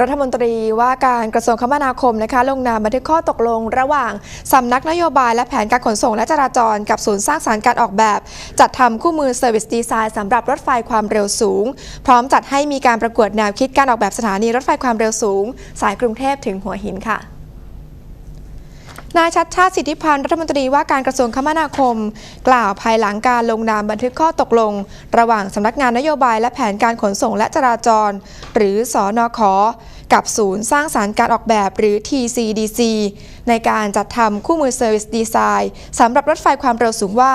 รัฐมนตรีว่าการกระทรวงคมนาคมนะคะลงนามบันทึกข้อตกลง ระหว่างสำนักนโยบายและแผนการขนส่งและจราจร กับศูนย์สร้างสารรค์การออกแบบ จัดทำคู่มือเซอร์วิสดีไซน์สำหรับรถไฟความเร็วสูง พร้อมจัดให้มีการประกวดแนวคิดการออกแบบสถานีรถไฟความเร็วสูง สายกรุงเทพถึงหัวหินค่ะ นายชัดชาติสิทธิพันธ์รัฐมนตรีว่าการกระทรวงคมนาคม กล่าวภายหลังการลงนามบันทึกข้อตกลง ระหว่างสำนักงานนโยบายและแผนการขนส่งและจราจร หรือสอนอขอกับศูนย์สร้างสารรค์การออกแบบหรือ TCDC ในการจัดทำคู่มือเซอร์วิสดีไซน์สำหรับรถไฟความเร็วสูงว่า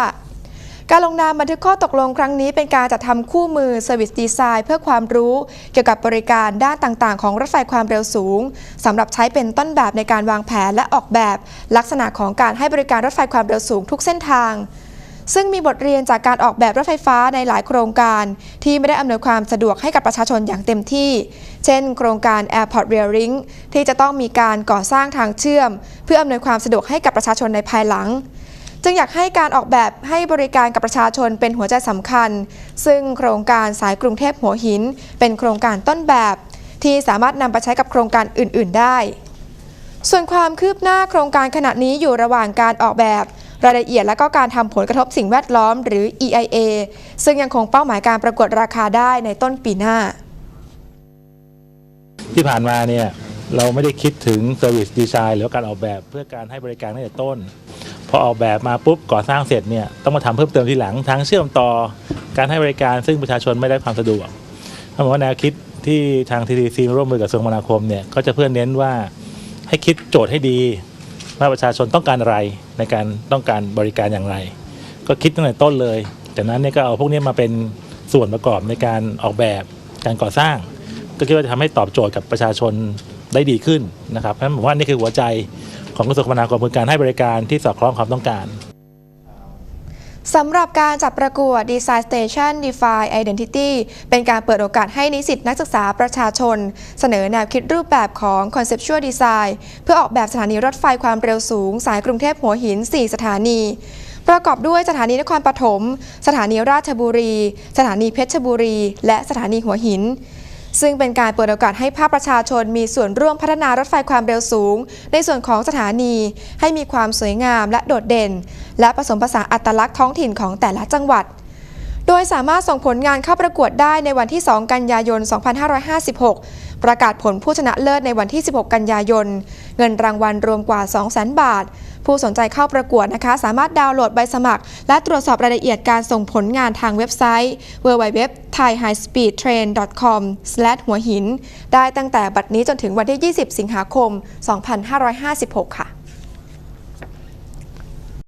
การลงนามบันทึกข้อตกลงครั้งนี้เป็นการจัดทำคู่มือ Service Design เพื่อความรู้เกี่ยวกับบริการด้านต่างๆ ของรถไฟความเร็วสูงสำหรับใช้เป็นต้นแบบในการวางแผนและออกแบบ ลักษณะของการให้บริการรถไฟความเร็วสูงทุกเส้นทาง ซึ่งมีบทเรียนจากการออกแบบรถไฟฟ้าในหลายโครงการ ที่ไม่ได้อำนวยความสะดวกให้กับประชาชนอย่างเต็มที่ เช่น โครงการ Airport Rail Link ที่จะต้องมีการก่อสร้างทางเชื่อม เพื่ออำนวยความสะดวกให้กับประชาชนในภายหลัง จึงอยากให้การออกแบบให้บริการกับประชาชนเป็นหัวใจสำคัญ ซึ่งโครงการสายกรุงเทพหัวหิน เป็นโครงการต้นแบบ ที่สามารถนำไปใช้กับโครงการอื่น ๆ ได้ ส่วนความคืบหน้าโครงการขณะนี้อยู่ระหว่างการออกแบบ รายละเอียดและก็การทำผลกระทบสิ่งแวดล้อม หรือ EIA ซึ่งยังคงเป้าหมายการประกวดราคาได้ในต้นปีหน้า ที่ผ่านมาเนี่ยเราไม่ได้คิดถึง Service Design หรือการออกแบบเพื่อการให้บริการตั้งแต่ต้น พอออกแบบมาปุ๊บก่อสร้างเสร็จเนี่ยต้องมาทำเพิ่มเติมทีหลังทั้งเชื่อมต่อการให้บริการซึ่งประชาชนไม่ได้ความสะดวกถ้าบอกว่าแนวคิดที่ทาง TTC ร่วมมือกับกระทรวงมนาคมเนี่ยก็จะเพื่อเน้นว่าให้คิดโจทย์ให้ดีว่าประชาชนต้องการอะไรในการต้องการบริการอย่างไร ก็คิดตั้งแต่ต้นเลยจากนั้นเนี่ยก็เอาพวกนี้มาเป็นส่วนประกอบในการออกแบบการก่อสร้าง ก็คิดว่าจะทำให้ตอบโจทย์กับประชาชนได้ดีขึ้นนะครับเพราะฉะนั้นผมว่านี่คือหัวใจ ของกระทรวงคมนาคมคือการให้บริการที่สอดคล้องความต้องการสำหรับการจัดประกวด Design Station Define Identity เป็นการเปิดโอกาสให้นิสิตนักศึกษาประชาชน เสนอแนวคิดรูปแบบของ Conceptual Design เพื่อออกแบบสถานีรถไฟความเร็วสูง สายกรุงเทพหัวหิน 4 สถานี ประกอบด้วยสถานีนครปฐม สถานีราชบุรี สถานีเพชรบุรี และสถานีหัวหิน ซึ่งเป็นการเปิดโอกาสให้ภาคประชาชนมีส่วนร่วมพัฒนารถไฟความเร็วสูง ในส่วนของสถานี ให้มีความสวยงามและโดดเด่น และผสมผสานอัตลักษณ์ท้องถิ่นของแต่ละจังหวัด โดยสามารถส่งผลงานเข้าประกวดได้ในวันที่ 2 กันยายน 2556 ประกาศผลผู้ชนะเลิศในวันที่ 16 กันยายน เงินรางวัลรวมกว่า 200,000 บาท ผู้สนใจเข้าประกวดนะคะ สามารถดาวน์โหลดใบสมัคร และตรวจสอบรายละเอียดการส่งผลงานทางเว็บไซต์ www.thaihighspeedtrain.com หัวหิน ได้ตั้งแต่บัดนี้จนถึงวันที่ 20 สิงหาคม 2556 ค่ะ